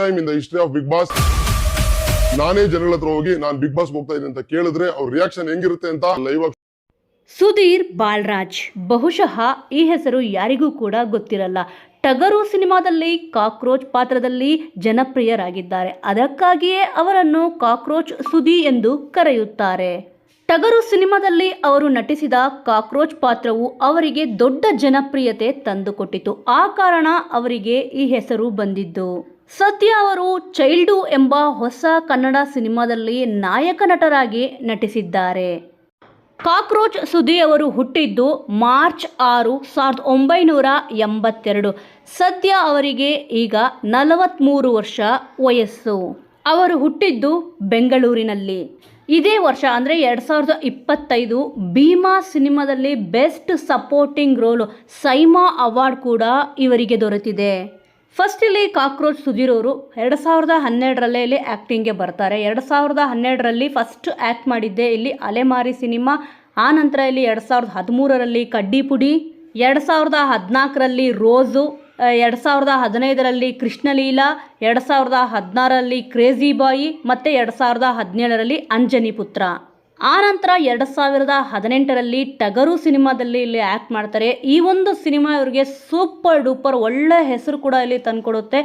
Time in the history of Bigg Boss ನಾನೇ ಜನಗಳ ಹತ್ರ ಹೋಗಿ ನಾನು ಬಿಗ್ ಬಾಸ್ ಹೋಗ್ತಾ ಇದ್ದೀನಿ ಅಂತ ಕೇಳಿದ್ರೆ ಅವ್ರ ರಿಯಾಕ್ಷನ್ ಹೆಂಗಿರುತ್ತೆ ಅಂತ ಲೈವ್ ಆಗಿ ಸುಧೀರ್ ಬಾಲ್ರಾಜ್ ಬಹುಶಃ ಈ ಹೆಸರು ಯಾರಿಗೂ ಕೂಡ ಗೊತ್ತಿರಲ್ಲ. ಟಗರು ಸಿನಿಮಾದಲ್ಲಿ ಕಾಕ್ರೋಚ್ ಪಾತ್ರದಲ್ಲಿ ಜನಪ್ರಿಯರಾಗಿದ್ದಾರೆ. ಅದಕ್ಕಾಗಿಯೇ ಅವರನ್ನು ಕಾಕ್ರೋಚ್ ಸುದಿ ಎಂದು ಕರೆಯುತ್ತಾರೆ. ಟಗರು ಸಿನಿಮಾದಲ್ಲಿ ಅವರು ನಟಿಸಿದ ಕಾಕ್ರೋಚ್ ಪಾತ್ರವು ಅವರಿಗೆ ದೊಡ್ಡ ಜನಪ್ರಿಯತೆ ತಂದುಕೊಟ್ಟಿತು. ಆ ಕಾರಣ ಅವರಿಗೆ ಈ ಹೆಸರು ಬಂದಿದ್ದು. ಸದ್ಯ ಅವರು ಚೈಲ್ಡು ಎಂಬ ಹೊಸ ಕನ್ನಡ ಸಿನಿಮಾದಲ್ಲಿ ನಾಯಕ ನಟರಾಗಿ ನಟಿಸಿದ್ದಾರೆ. ಕಾಕ್ರೋಚ್ ಸುದಿ ಅವರು ಹುಟ್ಟಿದ್ದು ಮಾರ್ಚ್ ಆರು ಸಾವಿರದ ಒಂಬೈನೂರ ಎಂಬತ್ತೆರಡು. ಸದ್ಯ ಅವರಿಗೆ ಈಗ ನಲವತ್ತ್ಮೂರು ವರ್ಷ ವಯಸ್ಸು. ಅವರು ಹುಟ್ಟಿದ್ದು ಬೆಂಗಳೂರಿನಲ್ಲಿ. ಇದೇ ವರ್ಷ ಅಂದರೆ ಎರಡು ಸಾವಿರದ ಇಪ್ಪತ್ತೈದು ಭೀಮಾ ಸಿನಿಮಾದಲ್ಲಿ best supporting role SIIMA award ಕೂಡ ಇವರಿಗೆ ದೊರೆತಿದೆ. ಫಸ್ಟ್ ಇಲ್ಲಿ ಕಾಕ್ರೋಚ್ ಸುಧೀರ್ ಅವರು ಎರಡು ಸಾವಿರದ ಹನ್ನೆರಡರಲ್ಲೇ ಇಲ್ಲಿ ಆ್ಯಕ್ಟಿಂಗ್ಗೆ ಬರ್ತಾರೆ. ಎರಡು ಸಾವಿರದ ಹನ್ನೆರಡರಲ್ಲಿ ಫಸ್ಟ್ ಆ್ಯಕ್ಟ್ ಮಾಡಿದ್ದೆ ಇಲ್ಲಿ ಅಲೆಮಾರಿ ಸಿನಿಮಾ, ಆ ನಂತರ ಇಲ್ಲಿ ಎರಡು ಸಾವಿರದ ಹದಿಮೂರರಲ್ಲಿ ಕಡ್ಡಿಪುಡಿ, ಎರಡು ಸಾವಿರದ ಹದಿನಾಲ್ಕರಲ್ಲಿ ರೋಸು ಎರಡು ಸಾವಿರದ ಹದಿನೈದರಲ್ಲಿ ಕೃಷ್ಣಲೀಲಾ, ಎರಡು ಸಾವಿರದ ಹದಿನಾರರಲ್ಲಿ ಕ್ರೇಜಿ ಬಾಯಿ ಮತ್ತು ಎರಡು ಸಾವಿರದ ಹದಿನೇಳರಲ್ಲಿ ಅಂಜನಿ ಪುತ್ರ. ಆ ನಂತರ ಎರಡು ಸಾವಿರದ ಹದಿನೆಂಟರಲ್ಲಿ ಟಗರು ಸಿನಿಮಾದಲ್ಲಿ ಇಲ್ಲಿ ಆ್ಯಕ್ಟ್ ಮಾಡ್ತಾರೆ. ಈ ಒಂದು ಸಿನಿಮಾ ಇವರಿಗೆ ಸೂಪರ್ ಡೂಪರ್ ಒಳ್ಳೆ ಹೆಸರು ಕೂಡ ಇಲ್ಲಿ ತಂದುಕೊಡುತ್ತೆ.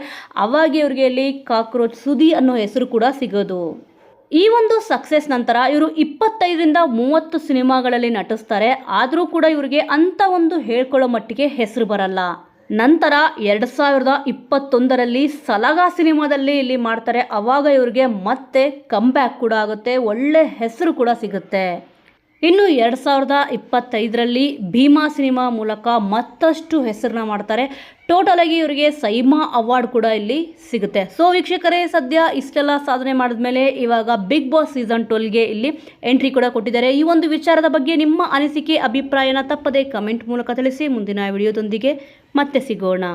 ಅವಾಗ ಇವ್ರಿಗೆ ಇಲ್ಲಿ ಕಾಕ್ರೋಚ್ ಸುದಿ ಅನ್ನೋ ಹೆಸರು ಕೂಡ ಸಿಗೋದು. ಈ ಒಂದು ಸಕ್ಸಸ್ ನಂತರ ಇವರು ಇಪ್ಪತ್ತೈದರಿಂದ ಮೂವತ್ತು ಸಿನಿಮಾಗಳಲ್ಲಿ ನಟಿಸ್ತಾರೆ. ಆದರೂ ಕೂಡ ಇವರಿಗೆ ಅಂಥ ಒಂದು ಹೇಳ್ಕೊಳ್ಳೋ ಮಟ್ಟಿಗೆ ಹೆಸರು ಬರಲ್ಲ. ನಂತರ ಎರಡು ಸಾವಿರದ ಇಪ್ಪತ್ತೊಂದರಲ್ಲಿ ಸಲಗಾ ಸಿನಿಮಾದಲ್ಲಿ ಇಲ್ಲಿ ಮಾಡ್ತಾರೆ. ಅವಾಗ ಇವ್ರಿಗೆ ಮತ್ತೆ ಕಮ್ಬ್ಯಾಕ್ ಕೂಡ ಆಗುತ್ತೆ. ಒಳ್ಳೆ ಹೆಸರು ಕೂಡ ಸಿಗುತ್ತೆ. ಇನ್ನು ಎರಡು ಸಾವಿರದ ಇಪ್ಪತ್ತೈದರಲ್ಲಿ ಭೀಮಾ ಸಿನಿಮಾ ಮೂಲಕ ಮತ್ತಷ್ಟು ಹೆಸರನ್ನ ಮಾಡ್ತಾರೆ. ಟೋಟಲಾಗಿ ಇವರಿಗೆ ಸೈಮಾ ಅವಾರ್ಡ್ ಕೂಡ ಇಲ್ಲಿ ಸಿಗುತ್ತೆ. ಸೊ ವೀಕ್ಷಕರೇ, ಸದ್ಯ ಇಷ್ಟೆಲ್ಲ ಸಾಧನೆ ಮಾಡಿದ್ಮೇಲೆ ಇವಾಗ ಬಿಗ್ ಬಾಸ್ ಸೀಸನ್ ಟ್ವೆಲ್ಗೆ ಇಲ್ಲಿ ಎಂಟ್ರಿ ಕೂಡ ಕೊಟ್ಟಿದ್ದಾರೆ. ಈ ಒಂದು ವಿಚಾರದ ಬಗ್ಗೆ ನಿಮ್ಮ ಅನಿಸಿಕೆ, ಅಭಿಪ್ರಾಯನ ತಪ್ಪದೆ ಕಮೆಂಟ್ ಮೂಲಕ ತಿಳಿಸಿ. ಮುಂದಿನ ವಿಡಿಯೋದೊಂದಿಗೆ ಮತ್ತೆ ಸಿಗೋಣ.